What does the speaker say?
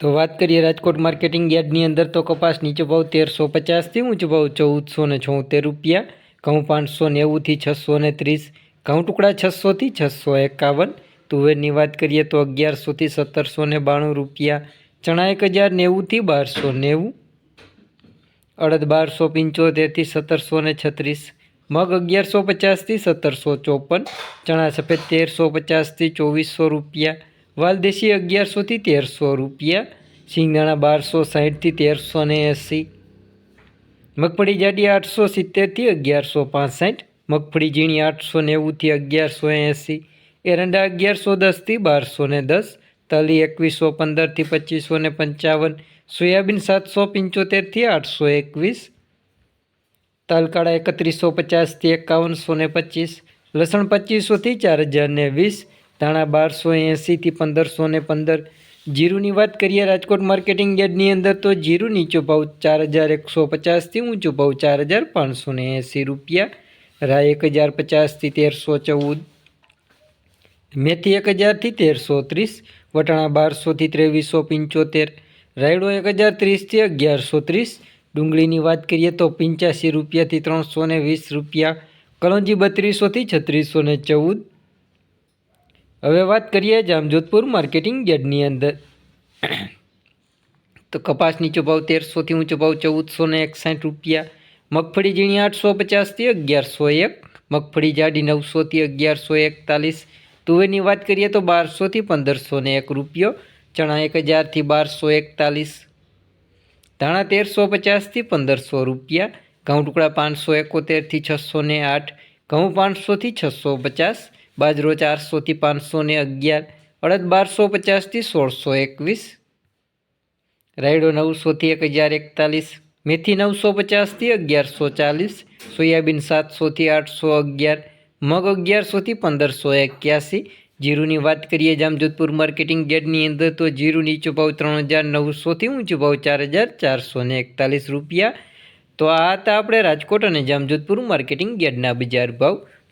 તો વાત કરીએ રાજકોટ માર્કેટિંગ યાર્ડની અંદર તો કપાસ નીચો ભાવ તેરસો પચાસથી ઊંચો ભાવ ચૌદસો ને છોતેર રૂપિયા, ઘઉં પાંચસો નેવુંથી છસો ને ત્રીસ, ઘઉં ટુકડા છસોથી છસો એકાવન. તુવેરની વાત કરીએ તો અગિયારસોથી સત્તરસો ને બાણું રૂપિયા, ચણા એક હજાર નેવુંથી બારસો નેવું. અડદ બારસો પંચોતેરથી સત્તરસો ને છત્રીસ, મગ અગિયારસો પચાસથી સત્તરસો ચોપન, ચણા સફેદ તેરસો પચાસથી ચોવીસો રૂપિયા વાલદેશી અગિયારસોથી તેરસો રૂપિયા, સિંગદાણા બારસો સાહીઠથી તેરસો ને એંસી. મગફળી જાડી આઠસો સિત્તેરથી અગિયારસો પાસઠ. મગફળી ઝીણી આઠસો નેવુંથી અગિયારસો એંસી. એરંડા અગિયારસો દસથી બારસો ને દસ. તલી એકવીસો પંદરથી પચીસો ને પંચાવન. સોયાબીન સાતસો પંચોતેરથી આઠસો એકવીસ. તલકાળા એકત્રીસો પચાસથી એકાવનસો ને પચીસ. લસણ પચીસોથી ચાર હજાર ને વીસ. ધાણા બારસો એંસીથી પંદરસો ને પંદર. જીરુની વાત કરીએ રાજકોટ માર્કેટિંગ યાર્ડની અંદર તો જીરુ નીચો ભાવ ચાર હજાર એકસો પચાસથી ઊંચો ભાવ ચાર હજાર પાંચસો ને એંસી રૂપિયા. રાય એક હજાર પચાસથી તેરસો ચૌદ. મેથી એક હજારથી તેરસો ત્રીસ. વટાણા બારસોથી ત્રેવીસો પંચોતેર. રાયડો એક હજાર ત્રીસથી અગિયારસો ત્રીસ. ડુંગળીની વાત કરીએ તો પંચ્યાસી રૂપિયાથી ત્રણસો ને વીસ રૂપિયા. કલોંજી બત્રીસોથી છત્રીસો ને ચૌદ. હવે વાત કરીએ જામજોધપુર માર્કેટિંગ યાર્ડની અંદર. તો કપાસ નીચો તેરસોથી ઊંચો ભાવ ચૌદસો ને એકસાઠ રૂપિયા. મગફળી ઝીણી આઠસો પચાસથી અગિયારસો એક. મગફળી જાડી નવસોથી અગિયારસો એકતાલીસ. તુવેરની વાત કરીએ તો બારસોથી પંદરસો ને એક રૂપિયો. ચણા એક હજારથી બારસો એકતાલીસ. ધાણા તેરસો પચાસથી પંદરસો રૂપિયા. ઘઉં ટુકડા પાંચસો એકોતેરથી છસો ને આઠ. ઘઉં પાંચસોથી છસો પચાસ. બાજરો ચારસોથી પાંચસો ને અગિયાર, અડદ બારસો પચાસથી સોળસો એકવીસ, રાયડો નવસોથી એક હજાર એકતાલીસ, મેથી નવસો પચાસથી અગિયારસો ચાલીસ, સોયાબીન સાતસોથી આઠસો અગિયાર, મગ અગિયારસોથી પંદરસો એક્યાસી. જીરુની વાત કરીએ જામજોધપુર માર્કેટિંગ ગેટની અંદર તો જીરું નીચો ભાવ ત્રણ હજાર નવસોથી ઊંચો ભાવ ચાર હજાર ચારસો ને એકતાલીસ રૂપિયા. તો આ હતા આપણે રાજકોટ અને જામજોધપુર માર્કેટિંગ ગેટના બજાર ભાવ.